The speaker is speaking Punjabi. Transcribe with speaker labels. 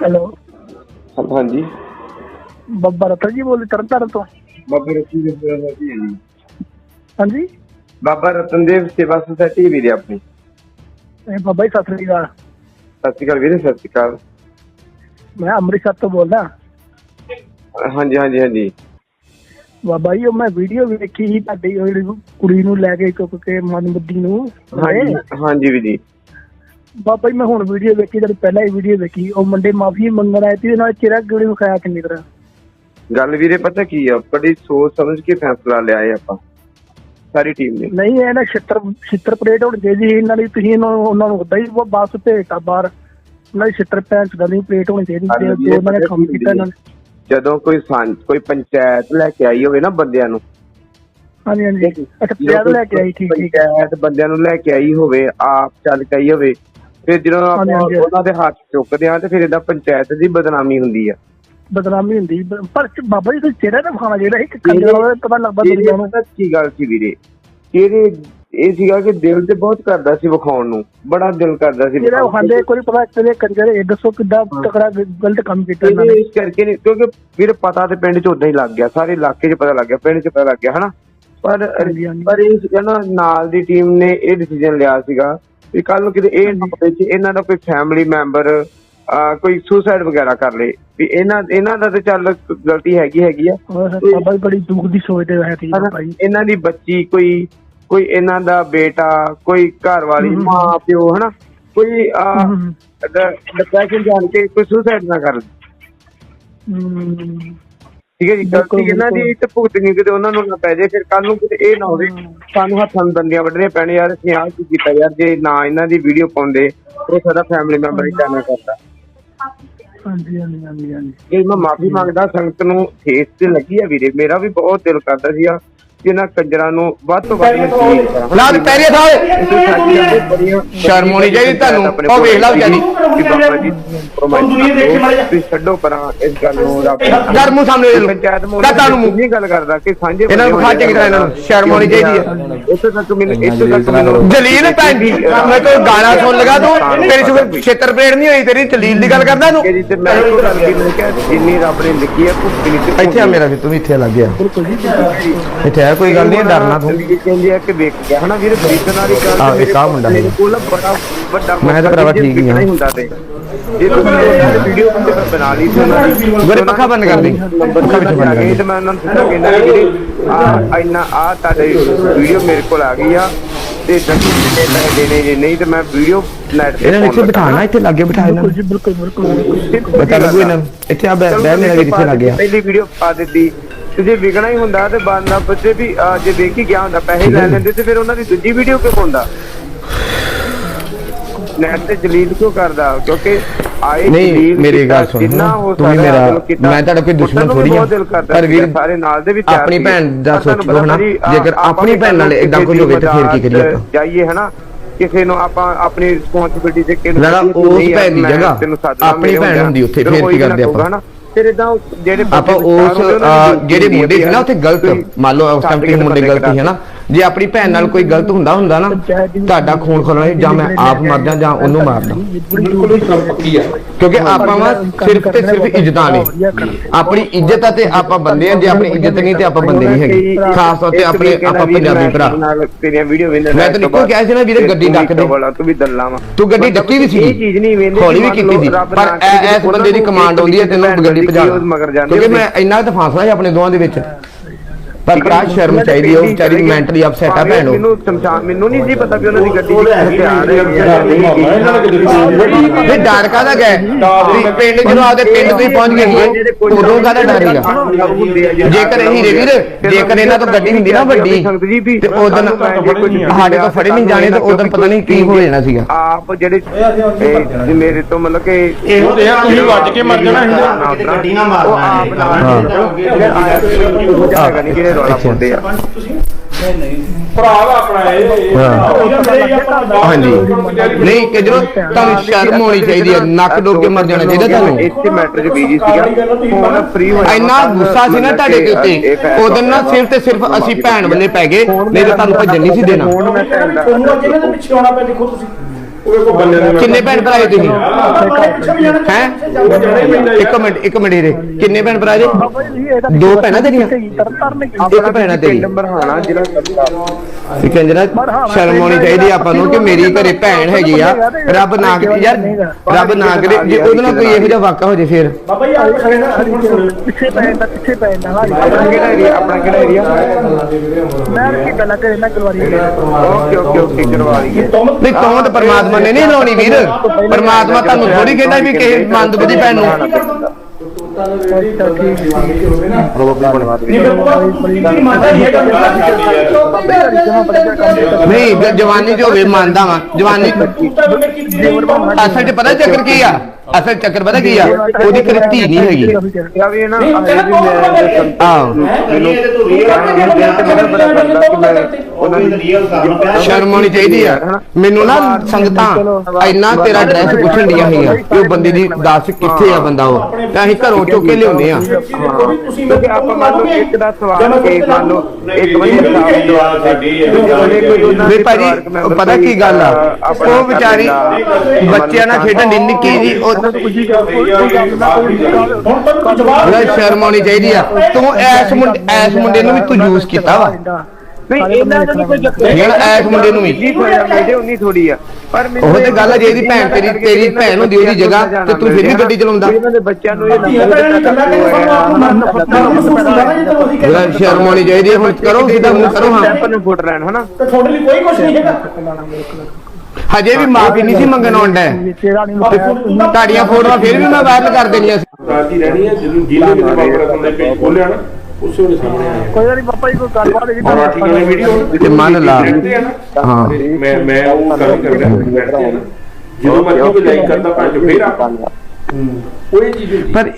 Speaker 1: ਹੈਲੋ।
Speaker 2: ਹਾਂ- ਹਾਂਜੀ।
Speaker 1: ਬੱਬਾ ਰਤਨ ਜੀ ਬੋਲ ਤਰਨ ਤਾਰਨ ਤੋਂ।
Speaker 2: ਬਾਬਾ ਰਤਨ ਦੇਵ ਸੇਵਾ ਸੋਸਾਇਟੀ ਹੈ ਜੀ।
Speaker 1: ਹਾਂਜੀ।
Speaker 2: ਬਾਬਾ ਰਤਨ ਦੇਵ ਸੇਵਾ ਸੁਸਾਇਟੀ ਵੀਰੇ ਆਪਣੀ।
Speaker 1: ਇਹ ਬਾਬਾ ਜੀ ਸਤਿ ਸ੍ਰੀ ਅਕਾਲ।
Speaker 2: ਸਤਿ ਸ਼੍ਰੀ ਅਕਾਲ ਵੀਰੇ ਸਤਿ ਸ਼੍ਰੀ ਅਕਾਲ।
Speaker 1: ਮੈਂ ਅੰਮ੍ਰਿਤਸਰ ਤੋਂ ਬੋਲਦਾ।
Speaker 2: ਹਾਂਜੀ ਹਾਂਜੀ ਹਾਂਜੀ।
Speaker 1: ਬਾਬਾ ਜੀ ਉਹ ਮੈਂ ਵੀਡੀਓ ਵੇਖੀ ਸੀ ਤੁਹਾਡੀ ਉਹ ਜਿਹੜੀ ਕੁੜੀ ਨੂੰ ਲੈ ਕੇ ਚੁੱਕ ਕੇ ਮਨਬੁੱਧੀ ਨੂੰ।
Speaker 2: ਹਾਂਜੀ ਹਾਂਜੀ ਵੀਰ ਜੀ।
Speaker 1: ਬਾਬਾ ਜੀ ਮੈਂ ਹੁਣ ਵੀਡੀਓ ਵੇਖੀ ਜਿਹੜੀ ਪਹਿਲਾਂ ਹੀ ਵੀਡੀਓ ਵੇਖੀ ਉਹ ਮੁੰਡੇ ਮਾਫੀ ਮੰਗਣ ਆਏ ਤੇ ਨਾਲ ਚਿਹਰਾ ਕਿਹੜੀ ਵਿਖਾਇਆ ਕਿੰਨੀ ਤਰ੍ਹਾਂ?
Speaker 2: ਗੱਲ ਵੀਰੇ ਪਤਾ ਕੀ ਆ ਬੜੀ ਸੋਚ ਸਮਝ ਕੇ ਫੈਸਲਾ ਲਿਆ ਹੈ ਆਪਾਂ ਸਾਰੀ ਟੀਮ ਨੇ।
Speaker 1: ਨਹੀਂ ਇਹ ਨਾ ਛਿੱਤਰ ਛਿੱਤਰ ਪਰੇਡ ਹੋਣੀ ਚਾਹੀਦੀ ਸੀ ਇਹਨਾਂ ਦੀ ਤੁਸੀਂ ਇਹਨਾਂ ਨੂੰ ਉਹਨਾਂ ਨੂੰ ਉਦਾਂ ਹੀ ਉਹ ਬੱਸ ਭੇਜਤਾ ਬਾਹਰ ਉਹਨਾਂ ਦੀ ਛਿੱਤਰ ਭੈਣ ਦਾ ਨਹੀਂ ਪਲੇਟ ਹੋਣੀ ਚਾਹੀਦੀ ਜੋ ਉਹਨਾਂ ਨੇ ਕੰਮ ਕੀਤਾ ਇਹਨਾਂ ਨੇ।
Speaker 2: ਜਦੋਂ ਕੋਈ ਕੋਈ ਪੰਚਾਇਤ ਲੈ ਕੇ ਆਈ ਹੋਵੇ ਨਾ ਬੰਦਿਆਂ ਨੂੰ
Speaker 1: ਹਾਂਜੀ ਹਾਂਜੀ। ਅੱਛਾ ਪਿਆਦ ਲੈ ਕੇ ਆਈ ਠੀਕ ਠੀਕ।
Speaker 2: ਪੰਚਾਇਤ ਬੰਦਿਆਂ ਨੂੰ ਲੈ ਕੇ ਆਈ ਹੋਵੇ ਆਪ ਚੱਲ ਕੇ ਆਈ ਹੋਵੇ ਫਿਰ ਜਦੋਂ
Speaker 1: ਹਾਂਜੀ,
Speaker 2: ਆਪਾਂ
Speaker 1: ਹਾਂਜੀ।
Speaker 2: ਉਹਨਾਂ ਦੇ ਹੱਥ ਚੁੱਕਦੇ ਆ ਤੇ ਫਿਰ ਇਹਦਾ ਪੰਚਾਇਤ ਦੀ ਬਦਨਾਮੀ ਹੁੰਦੀ ਆ।
Speaker 1: ਬਦਨਾਮੀ ਹੁੰਦੀ। ਬ- ਪਰ ਬਾਬਾ ਜੀ ਕੋਈ ਚਿਹਰਾ ਤਾਂ ਵਿਖਾਉਣਾ ਚਾਹੀਦਾ ਸੀ ਕਿ ਕੰਜਰ ਵਾਲਾ ਪਤਾ ਲੱਗਦਾ ਦੁਨੀਆ ਨੂੰ।
Speaker 2: ਕੀ ਗੱਲ ਸੀ ਵੀਰੇ। ਇਹਦੇ ਇਹ ਸੀਗਾ ਕਿ ਦਿਲ ਤੇ ਬਹੁਤ ਕਰਦਾ ਸੀ ਵਿਖਾਉਣ ਨੂੰ। ਬੜਾ ਦਿਲ ਕਰਦਾ ਸੀ
Speaker 1: ਜਿਹੜਾ
Speaker 2: ਵਿਖਾਉਣ
Speaker 1: ਵਿਖਾਉਂਦੇ ਕੋਈ ਪਤਾ ਕਿਹਦੇ ਕੰਜਰ ਇਹ ਦੱਸੋ ਕਿੱਦਾਂ ਤਕੜਾ ਗਲਤ ਕੰਮ ਕੀਤਾ ਇਹਨਾਂ
Speaker 2: ਇਹਦੇ
Speaker 1: ਨੇ।
Speaker 2: ਇਸ ਕਰਕੇ ਨਹੀਂ ਕਿਉਂਕਿ ਵੀਰੇ ਪਤਾ ਤੇ ਪਿੰਡ 'ਚ ਉਦਾਂ ਹੀ ਲੱਗ ਗਿਆ। ਸਾਰੇ ਇਲਾਕੇ 'ਚ ਪਤਾ ਲੱਗ ਗਿਆ ਪਿੰਡ 'ਚ ਪਤਾ ਲੱਗ ਗਿਆ ਹਨਾ? ਪਰ
Speaker 1: ਹਾਂਜੀ, ਹਾਂਜੀ।
Speaker 2: ਪਰ ਇਹ ਸੀਗਾ ਨਾ ਨਾਲ ਦੀ ਟੀਮ ਨੇ ਇਹ ਡਿਸੀਜਨ ਲਿਆ ਸੀਗਾ ਵੀ ਕੱਲ ਨੂੰ ਕਿਤੇ ਇਹ ਨਾ ਹੋਵੇ ਕਿ ਇਹਨਾਂ ਦਾ ਕੋਈ ਫੈਮਿਲੀ ਮੈਂਬਰ ਕੋਈ ਸੁਸਾਈਡ ਵਗੈਰਾ ਕਰ ਲੇ ਵੀ ਇਹਨਾਂ ਇਹਨਾਂ ਦਾ ਤੇ ਚੱਲ ਗਲਤੀ ਹੈਗੀ ਹੈਗੀ ਆ
Speaker 1: ਉਹ ਬਾਬਾ ਜੀ ਬੜੀ ਦੁੱਖ ਦੀ ਸੋਚਦੇ ਹੋਏ ਸੀ
Speaker 2: ਹਨਾ?
Speaker 1: ਬਾਬਾ ਜੀ
Speaker 2: ਇਹਨਾਂ ਦੀ ਬੱਚੀ ਕੋਈ ਕੋਈ ਇਹਨਾਂ ਦਾ ਬੇਟਾ ਕੋਈ ਘਰ ਵਾਲੀ। ਮਾਂ ਪਿਓ ਹਨਾ ਕੋਈ। ਡਿਪਰੈਸ਼ਨ ਜਾਣ ਕੇ ਕੋਈ ਸੁਸਾਈਡ ਨਾ ਕਰ
Speaker 1: ਹਮ,
Speaker 2: ਠੀਕ ਹੈ ਜੀ ਗਲਤੀ ਇਹਨਾਂ ਦੀ ਤੇ ਭੁਗਤਣੀ ਕਿਤੇ ਉਹਨਾਂ ਨੂੰ ਨਾ ਪੈ ਜਾਏ ਫਿਰ ਕੱਲ ਨੂੰ ਕਿਤੇ ਇਹ ਨਾ ਹੋਵੇ ਸਾਨੂੰ ਹੱਥਾਂ ਨੂੰ ਦੰਦੀਆਂ ਵੱਢਣੀਆਂ ਪੈਣ ਯਾਰ ਅਸੀਂ ਆਹ ਕੀ ਕੀਤਾ ਯਾਰ ਜੇ ਨਾ ਇਹਨਾਂ ਦੀ ਵੀਡੀਓ ਪਾਉਂਦੇ ਉਹ ਸਾਡਾ ਫੈਮਿਲੀ ਮੈਂਬਰ ਹੀ ਕਰਨਾ ਕਰਦਾ।
Speaker 1: ਹਾਂਜੀ ਹਾਂਜੀ ਹਾਂਜੀ ਹਾਂਜੀ।
Speaker 2: ਜੇ ਮੈਂ ਮਾਫੀ ਮੰਗਦਾ ਸੰਗਤ ਨੂੰ ਠੇਸ ਤੇ ਲੱਗੀ ਆ ਵੀਰੇ ਮੇਰਾ ਵੀ ਬਹੁਤ ਦਿਲ ਕਰਦਾ ਸੀਗਾ ਕਿ ਇਹਨਾਂ ਕੰਜਰਾਂ ਨੂੰ ਵੱਧ ਤੋਂ ਵੱਧ ਯਕੀਨ ਕਰਾਂ
Speaker 3: ਲਾਦ ਪੈਰੀਏ ਸਾਹਿਬ ਸ਼ਰਮ ਹੋਣੀ ਚਾਹੀਦੀ ਤੁਹਾਨੂੰ। ਉਹ ਵੇਖ ਲਓ ਵਿਚਾਰੀ।
Speaker 2: ਕਿ ਬਾਬਾ ਜੀ
Speaker 4: ਜਿਹਾ।
Speaker 2: ਤੁਸੀਂ ਛੱਡੋ ਪਰਾਂ ਇਸ ਗੱਲ ਨੂੰ ਰੱਬ
Speaker 3: ਕਰ ਮੂੰਹ ਸਾਹਮਣੇ ਲੈ ਲਓ।
Speaker 2: ਪੰਚਾਇਤ ਮੋੜ
Speaker 3: ਕਰ ਤੁਹਾਨੂੰ ਮੂੰਹ।
Speaker 2: ਨਹੀਂ ਗੱਲ ਕਰਦਾ ਕਿ ਸਾਂਝੇ
Speaker 3: ਇਹਨਾਂ ਨੂੰ ਵਿਖਾ ਚੰਗੀ ਤਰ੍ਹਾਂ ਇਹਨਾਂ ਨੂੰ। ਸ਼ਰਮ ਆਉਣੀ ਚਾਹੀਦੀ ਹੈ
Speaker 2: ਇੱਥੇ ਤੱਕ ਮੈਨੂੰ ਇੱਥੇ ਤੱਕ ਮੈਨੂੰ
Speaker 3: ਜਲੀਲ ਭੈਣ ਦੀ ਮੈਂ ਕੋਈ ਗਾਣਾ ਸੁਣ ਲਗਾ ਤੂੰ। ਤੇਰੀ ਸ਼ੁਕਰ ਛੇਤਰ ਪਰੇਡ ਨਹੀਂ ਹੋਈ ਤੇਰੀ ਜਲੀਲ ਦੀ ਗੱਲ ਕਰਦਾ
Speaker 2: ਕਿ ਤੇ ਮੈਂ ਇੱਕੋ ਗੱਲ ਕੀ ਮੈਂ ਕਿਹਾ ਜਿੰਨੀ ਰੱਬ ਨੇ ਲਿਖੀ ਹੈ ਭੁਗਤਣੀ ਤੇ
Speaker 3: ਇੱਥੇ ਆ ਮੇਰਾ ਵੀ ਤੂੰ ਇੱਥੇ ਲੱਗ ਗਿਆ।
Speaker 1: ਜੀ।
Speaker 3: ਇੱਥੇ ਆ ਕੋਈ ਗੱਲ ਨਹੀਂ ਡਰਨਾ ਤੂੰ।
Speaker 2: ਕਹਿੰਦੀ ਹੈ ਕਿ ਵੇਖ ਗਿਆ ਹਨਾ ਵੀਰ ਖਰੀਦਣ ਵਾਲੀ ਗੱਲ ਤੇ
Speaker 3: ਇੱਕ ਆਹ ਮੁੰਡਾ
Speaker 2: ਮੇਰੇ।
Speaker 3: ਹੈ।
Speaker 2: ਕੋਲ ਬੜਾ ਵੱਡਾ
Speaker 3: ਮੈਂ ਤਾਂ ਭਰਾਵਾ ਠੀਕ ਹੀ ਹਾਂ।
Speaker 2: ਨਹੀਂ ਹੁੰਦਾ ਤੇ। ਜੇ ਤੁਸੀਂ ਵੀਡੀਓ ਬੰਦੇ ਬਣਾ ਲਈ ਤੇ
Speaker 3: ਗੁਰੇ ਪੱਖਾ ਬੰਦ ਕਰ ਦੇ।
Speaker 2: ਨੰਬਰ
Speaker 3: ਪੱਖਾ ਵਿੱਚ ਬੰਦ ਕਰ ਦੇ।
Speaker 2: ਤੇ ਮੈਂ ਉਹਨਾਂ ਨੂੰ ਸਿੱਧਾ ਕਹਿੰਦਾ ਕਿ ਵੀਰੇ ਆ ਇੰਨਾ ਆ ਤੁਹਾਡੇ ਵੀਡੀਓ ਮੇਰੇ ਕੋਲ ਆ ਗਈ ਆ। ਤੇ ਜੱਗੀ ਦੇ ਪੈਸੇ ਦੇਣੇ ਜੇ ਨਹੀਂ ਤੇ ਮੈਂ ਵੀਡੀਓ ਨੈਟ ਤੇ
Speaker 3: ਇਹਨਾਂ ਨੂੰ ਇੱਥੇ। ਬਿਠਾਣਾ ਇੱਥੇ ਲੱਗੇ ਬਿਠਾ ਇਹਨਾਂ
Speaker 1: ਬਿਲਕੁਲ ਬਿਲਕੁਲ
Speaker 3: ਬਤਾ ਲੱਗੂ ਇਹਨਾਂ ਇੱਥੇ ਆ ਬੈ ਬੈ ਮੇਰਾ ਇੱਥੇ ਲੱਗ ਗਿਆ
Speaker 2: ਪਹਿਲੀ ਵੀਡੀਓ ਪਾ ਦਿੱਤੀ। ਤੇ ਜੇ ਵਿਕਣਾ ਹੀ ਹੁੰਦਾ ਤੇ ਬੰਦਾ ਬੱਚੇ ਵੀ ਅਹ, ਜੇ ਵੇਖ ਹੀ ਗਿਆ ਹੁੰਦਾ ਪੈਸੇ ਲੈ ਲੈਂਦੇ ਤੇ ਫਿਰ ਉਹਨਾਂ ਦੀ ਦੂਜੀ ਵੀਡੀਓ ਕਿਉਂ ਪਾਉਂਦਾ ਨੈਟ ਤੇ ਜਲੀਲ ਕਿਉਂ ਕਰਦਾ ਕਿਉਂਕਿ ਆਏ
Speaker 3: ਨਹੀਂ
Speaker 2: ਜਲੀਲ
Speaker 3: ਮੇਰੀ
Speaker 2: ਕੀਤਾ,
Speaker 3: ਗੱਲ ਸੁਣ
Speaker 2: ਜਿੰਨਾ ਹੋ
Speaker 3: ਤੂੰ ਵੀ
Speaker 2: ਸਕਦਾ
Speaker 3: ਮੇਰਾ
Speaker 2: ਚਲੋ ਕੀਤਾ।
Speaker 3: ਮੈਂ ਤੁਹਾਡਾ ਕੋਈ ਦੁਸ਼ਮਣ
Speaker 2: ਨੂੰ ਵੀ ਦਿਲ ਕਰਦਾ
Speaker 3: ਪਰ ਵੀਰ
Speaker 2: ਸਾਰੇ ਨਾਲ ਦੇ ਵੀ ਤਿਆਰ
Speaker 3: ਆਪਣੀ
Speaker 2: ਸੀ।
Speaker 3: ਭੈਣ ਦਾ
Speaker 2: ਪਰ ਤੁਹਾਨੂੰ
Speaker 3: ਸੋਚੋ ਹਨਾ ਜੇਕਰ
Speaker 2: ਆਪਾਂ
Speaker 3: ਆਪਣੀ ਭੈਣ ਨਾਲ
Speaker 2: ਕਿਸੇ
Speaker 3: ਇਦਾਂ ਕੁਝ
Speaker 2: ਦੀ
Speaker 3: ਹੋਵੇ ਤਾਂ ਫਿਰ ਕੀ ਕਰੀਏ ਆਪਾਂ
Speaker 2: ਜਾਈਏ ਹਨਾ ਕਿਸੇ ਨੂੰ ਆਪਾਂ ਆਪਣੀ ਰਿਸਪੌਂਸਿਬਿਲਟੀ ਤੇ ਕਿਹਨੂੰ
Speaker 3: ਲੜਾ
Speaker 2: ਕਹੀਏ ਕਿ
Speaker 3: ਉਸ
Speaker 2: ਨਹੀਂ ਯਾਰ,
Speaker 3: ਭੈਣ ਦੀ
Speaker 2: ਮੈਂ
Speaker 3: ਜਗ੍ਹਾ
Speaker 2: ਤੈਨੂੰ ਸੱਦ ਲਾਂ,
Speaker 3: ਆਪਣੀ
Speaker 2: ਮੇਰੇ
Speaker 3: ਭੈਣ
Speaker 2: ਹੁੰਦਿਆਂ।
Speaker 3: ਹੁੰਦੀ ਉੱਥੇ,
Speaker 2: ਚਲੋ
Speaker 3: ਫਿਰ
Speaker 2: ਕੋਈ
Speaker 3: ਕੀ
Speaker 2: ਨਾ
Speaker 3: ਕਰਦੇ
Speaker 2: ਕਹੂਗਾ
Speaker 3: ਆਪਾਂ?
Speaker 2: ਫਿਰ ਇਦਾਂ ਜਿਹੜੇ
Speaker 3: ਆਪਾਂ ਉਸ ਜਿਹੜੇ ਮੁੰਡੇ ਸੀ ਨਾ ਉੱਥੇ ਗਲਤ ਮੰਨ ਲਓ ਉਸ ਟਾਈਮ ਤੇ ਮੁੰਡੇ ਗਲਤ ਸੀ ਹਨਾ ਜੇ ਆਪਣੀ ਭੈਣ ਨਾਲ ਕੋਈ ਗਲਤ ਹੁੰਦਾ ਹੁੰਦਾ ਨਾ ਤੁਹਾਡਾ ਖੂਨ ਖੋਲਣਾ ਸੀ, ਜਾਂ ਮੈਂ ਆਪ ਮਰ ਜਾ ਜਾਂ ਉਹਨੂੰ ਮਾਰਦਾ
Speaker 4: ਬਿਲਕੁਲ ਹੀ ਗੱਲ ਪੱਕੀ ਆ।
Speaker 3: ਕਿਉਂਕਿ ਆਪਾਂ ਵਾ ਸਿਰਫ ਤੇ ਸਿਰਫ ਇੱਜ਼ਤਾਂ ਨੇ। ਆਪਣੀ ਇੱਜ਼ਤ ਆ ਤੇ ਆਪਾਂ ਬੰਦੇ ਆ ਜੇ ਆਪਣੀ ਇੱਜ਼ਤ ਨਹੀਂ ਤੇ ਆਪਾਂ ਬੰਦੇ ਨਹੀਂ ਹੈਗੇ। ਖਾਸ ਤੌਰ ਤੇ ਆਪਣੇ ਆਪਾਂ ਪੰਜਾਬੀ ਭਰਾ।
Speaker 2: ਤੇਰੀਆਂ ਵੀਡੀਓ ਵੇਂਦੇ
Speaker 3: ਮੈਂ ਤਾਂ ਨਿੱਕੋ ਕਿਹਾ ਸੀ ਨਾ ਵੀਰੇ ਗੱਡੀ ਡੱਕ ਦੇ।
Speaker 2: ਤੂੰ ਵੀ ਦੱਲਾ ਵਾ।
Speaker 3: ਤੂੰ ਗੱਡੀ ਡੱਕੀ ਵੀ ਸੀ
Speaker 2: ਇਹ ਚੀਜ਼ ਨਹੀਂ ਵੇਂਦੇ
Speaker 3: ਹੌਲੀ ਵੀ ਕੀਤੀ ਸੀ। ਪਰ ਐ ਐਸ ਬੰਦੇ ਦੀ ਕਮਾਂਡ ਆਉਂਦੀ ਹੈ ਤੈਨੂੰ ਗੱਡੀ ਭਜਾ ਕਿਉਂਕਿ ਮੈਂ ਇੰਨਾ ਤਾਂ ਫਾਸਲਾ ਸੀ ਆਪਣੇ ਦੋਵਾਂ ਦੇ ਵਿੱਚ। ਪਰ ਭਰਾ ਸ਼ਰਮ ਚਾਹੀਦੀ ਉਹ ਵਿਚਾਰੀ ਮੈਂਟਲੀ ਅਪਸੈਟ ਆ ਭੈਣ।
Speaker 2: ਮੈਨੂੰ ਨਹੀਂ ਸੀ ਪਤਾ ਵੀ ਉਹਨਾਂ ਦੀ ਗੱਡੀ
Speaker 4: ਹੈਗੀ
Speaker 2: ਹਥਿਆਰ
Speaker 4: ਕਿਤੇ
Speaker 3: ਤੇ ਡਰ ਕਾਦਾ ਗਏ ਪਿੰਡ ਜਦੋਂ ਆਪਦੇ ਪਿੰਡ ਤੋਂ ਹੀ ਪਹੁੰਚ ਗਏ ਸੀ ਉਦੋਂ ਕਾਦਾ ਡਰ ਸੀਗਾ? ਜੇਕਰ ਹੀਰੇ ਵੀਰ ਜੇਕਰ ਇਹਨਾਂ ਤੋਂ ਗੱਡੀ ਹੁੰਦੀ ਨਾ ਵੱਡੀ ਤੇ ਉਦੋਂ ਸਾਡੇ ਤੋਂ ਫੜੇ ਨਹੀਂ ਜਾਣੇ ਤੇ ਉਦੋਂ ਪਤਾ ਨਹੀਂ ਕੀ ਹੋ ਜਾਣਾ ਸੀਗਾ।
Speaker 2: ਆਪ ਜਿਹੜੇ ਇਹ ਮੇਰੇ ਤੋਂ ਮਤਲਬ ਕਿ
Speaker 4: ਇਹੋ ਤੇ ਆ, ਤੁਸੀਂ ਵੱਜ ਕੇ ਮਰ ਜਾਣਾ।
Speaker 2: ਗੱਡੀ ਨਾ ਮਾਰਨਾ ਜਿਹੜੇ ਰੌਲਾ ਪਾਉਂਦੇ ਆ।
Speaker 4: ਭਰਾ ਵਾ ਆਪਣਾ ਇਹ
Speaker 3: ਹਾਂਜੀ। ਨਹੀਂ ਕਿ ਜਦੋਂ ਤੁਹਾਨੂੰ ਸ਼ਰਮ ਹੋਣੀ ਚਾਹੀਦੀ ਹੈ ਨੱਕ ਡੋਬ ਕੇ ਮਰ ਜਾਣਾ ਚਾਹੀਦਾ ਤੁਹਾਨੂੰ।
Speaker 2: ਇੱਥੇ ਮੈਟਰ 'ਚ ਬੀਜੀ ਸੀਗਾ। ਫੋਨ ਫ੍ਰੀ ਹੋਇਆ
Speaker 3: ਇੰਨਾ ਗੁੱਸਾ ਸੀ ਨਾ ਤੁਹਾਡੇ ਦੇ ਉੱਤੇ। ਉਦੋਂ ਨਾ ਸਿਰਫ ਤੇ ਸਿਰਫ ਅਸੀਂ ਭੈਣ ਬੰਨੇ ਪੈ ਗਏ ਨਹੀਂ ਤਾਂ ਤੁਹਾਨੂੰ ਭੱਜਣ ਨਹੀਂ ਸੀ ਦੇਣਾ।
Speaker 2: ਫੋਨ ਮੈਂ ਭੈਣ ਦਾ
Speaker 4: ਤੁਹਾਨੂੰ ਕਿਹਨੇ ਦੇ ਪਿੱਛੇ ਆਉਣਾ ਪਿਆ ਦੇਖੋ ਤੁਸੀਂ। ਉਹ ਵੇਖੋ ਬੰਦੇ ਦੇ
Speaker 3: ਕਿੰਨੇ ਭੈਣ ਭਰਾ ਜੀ ਤੁਸੀਂ? ਹੈ
Speaker 4: ਹੈ
Speaker 3: ਇੱਕ ਮਿੰਟ ਇੱਕ ਮਿੰਟ ਇਹਦੇ। ਕਿੰਨੇ ਭੈਣ ਭਰਾ ਜੀ ਦੋ ਭੈਣਾਂ ਤੇਰੀਆਂ? ਇੱਕ ਭੈਣ ਤੇਰੀ।
Speaker 2: ਨੰਬਰ ਹਾਣਾ ਜਿਹੜਾ
Speaker 3: ਠੀਕ ਹੈ ਜਰਾ ਸ਼ਰਮ ਆਉਣੀ ਚਾਹੀਦੀ ਆਪਾਂ ਨੂੰ ਕਿ ਮੇਰੀ ਘਰੇ ਭੈਣ ਹੈਗੀ ਆ। ਰੱਬ ਨਾ ਕਰੇ ਯਾਰ ਰੱਬ ਨਾ ਕਰੇ ਜੇ ਉਹਦੇ ਨਾਲ ਕੋਈ ਇਹੋ ਜਿਹਾ ਵਾਕਾ ਹੋ ਜੇ ਫੇਰ।
Speaker 4: ਬਾਬਾ ਜੀ ਆਹ ਖੜੇ ਨਾ
Speaker 1: ਪਿੱਛੇ ਪੈਣ ਦਾ ਪਿੱਛੇ ਪੈਣ ਦਾ
Speaker 2: ਆਪਣਾ ਕਿਹੜਾ ਏਰੀਆ ਆਪਣਾ ਕਿਹੜਾ ਏਰੀਆ
Speaker 1: ਮੈਂ ਕੀ ਗੱਲਾਂ ਕਰੇ ਨਾ ਗਲਵਾਰੀ
Speaker 2: ਓਕੇ ਓਕੇ ਓਕੇ ਕਰਵਾ ਲਈਏ।
Speaker 3: ਨਹੀਂ ਕੌਣ ਤਾਂ ਪਰਮਾਤਮਾ ਨੇ ਨਹੀਂ ਲਾਉਣੀ ਵੀਰ। ਪਰਮਾਤਮਾ ਤੁਹਾਨੂੰ ਥੋੜੀ ਕਹਿੰਦਾ ਵੀ ਕਿਸੇ ਮੰਦਬੁੱਧੀ ਭੈਣ ਨੂੰ। ਨਹੀਂ ਜੇ ਜਵਾਨੀ ਚ ਹੋਵੇ ਮੰਨਦਾ ਵਾਂ। ਜਵਾਨੀ ਅਸਲ ਚ ਪਤਾ ਚੱਕਰ ਕੀ ਆ? ਅਸਲ ਚੱਕਰ ਪਤਾ ਕੀ ਆ ਉਹਦੀ ਕ੍ਰਿਤੀ ਨਹੀਂ ਹੈਗੀ
Speaker 2: ਵੀ ਨਾ
Speaker 3: ਸ਼ਰਮ ਆਉਣੀ ਚਾਹੀਦੀ ਆ ਮੈਨੂੰ ਨਾ ਸੰਗਤਾਂ ਇੰਨਾ ਤੇਰਾ ਐਡਰੈਸ ਪੁੱਛਣ ਦੀਆਂ ਕਿ ਉਹ ਬੰਦੇ ਦੀ ਦੱਸ ਕਿੱਥੇ ਆ ਬੰਦਾ ਉਹ ਤੇ ਅਸੀਂ ਘਰੋਂ ਚੁੱਕ ਕੇ ਲਿਆਉਂਦੇ ਆ
Speaker 2: ਕਿਉਂਕਿ ਆਪਾਂ ਮੰਨ ਲਓ ਇੱਕ ਦਾ ਸਵਾਲ ਕੇ ਮੰਨ ਲਓ ਇੱਕ ਵਜੇ ਸਾਫ਼ ਜਵਾਬ ਦੇ
Speaker 3: ਵੇ ਭਾਜੀ ਪਤਾ ਕੀ ਗੱਲ ਆ ਉਹ ਵਿਚਾਰੀ ਬੱਚਿਆਂ ਨਾਲ ਖੇਡਣ ਦੀ ਨਿੱਕੀ ਜੀ ਉਹ ਉਹਦਾ ਸ਼ਰਮ ਆਉਣੀ ਚਾਹੀਦੀ ਆ। ਤੂੰ ਐਸ ਮੁੰਡੇ ਐਸ ਮੁੰਡੇ ਨੂੰ ਵੀ ਤੂੰ ਯੂਜ਼ ਕੀਤਾ ਵਾ।
Speaker 2: ਨਹੀਂ ਇਹਨਾਂ ਦਾ ਨਹੀਂ ਕੋਈ ਚੱਕਰ।
Speaker 3: ਜਿਹੜਾ ਐਸ ਮੁੰਡੇ ਨੂੰ ਵੀ
Speaker 2: ਜੀ ਉਨੀ ਥੋੜੀ ਆ। ਪਰ
Speaker 3: ਉਹ ਤੇ ਗੱਲ ਆ ਜੇ ਇਹਦੀ ਭੈਣ ਤੇਰੀ ਤੇਰੀ ਭੈਣ ਹੁੰਦੀ ਉਹਦੀ ਜਗ੍ਹਾ ਤੇ ਤੂੰ ਫਿਰ ਵੀ ਗੱਡੀ ਚਲਾਉਂਦਾ।
Speaker 2: ਇਹਨਾਂ ਦੇ ਬੱਚਿਆਂ ਨੂੰ ਇਹ
Speaker 3: ਜਿਹੜਾ ਸ਼ਰਮ ਆਉਣੀ ਚਾਹੀਦੀ ਆ ਹੁਣ ਕਰੋ ਸਿੱਧਾ ਮੂੰਹ ਕਰੋ ਹਾਂ।
Speaker 2: ਆਪਾਂ ਨੂੰ ਫੁੱਟ ਰਹਿਣ ਹਨਾ?
Speaker 4: ਤੁਹਾਡੇ ਲਈ ਕੋਈ ਕੁਝ ਨਹੀਂ ਹੈਗਾ।
Speaker 3: ਹਜੇ ਵੀ ਮਾਫੀ ਨਹੀਂ ਸੀ ਮੰਗਣ ਆਉਂਦਾ
Speaker 1: ਤੇਰਾ ਨਹੀਂ
Speaker 3: ਤੁਹਾਡੀਆਂ ਫੋਟੋਆਂ ਫਿਰ ਵੀ ਮੈਂ ਵਾਇਰਲ ਕਰ ਦੇਣੀਆਂ ਸੀ।
Speaker 4: ਰਾਜੀ ਰਹਿਣੀ ਹੈ ਜਦੋਂ ਜ਼ਿਲ੍ਹੇ ਵਿੱਚ ਰਤਨ ਦੇ ਪੇਜ ਖੋਲਿਆ ਨਾ ਉਸੇ ਵੇਲੇ ਸਾਹਮਣੇ ਆਇਆ।
Speaker 1: ਕੋਈ ਵਾਰੀ ਪਾਪਾ ਜੀ ਕੋਈ ਗੱਲਬਾਤ ਹੈਗੀ
Speaker 4: ਔਰ ਆਰਟੀਕਲ ਨੇ ਵੀਡੀਓ
Speaker 3: ਤੇ ਮੰਨ ਲਾ। ਹਾਂ।
Speaker 4: ਮੈਂ ਮੈਂ ਉਹ ਗੱਲ ਕਰ ਰਿਹਾ ਬੈਠ ਕੇ ਨਾ। ਜਦੋਂ ਮਰਜ਼ੀ ਕੋਈ ਲਾਈਕ ਕਰਦਾ ਭਾਂ ਫੇਰ ਆਪਾਂ
Speaker 3: ਪਰ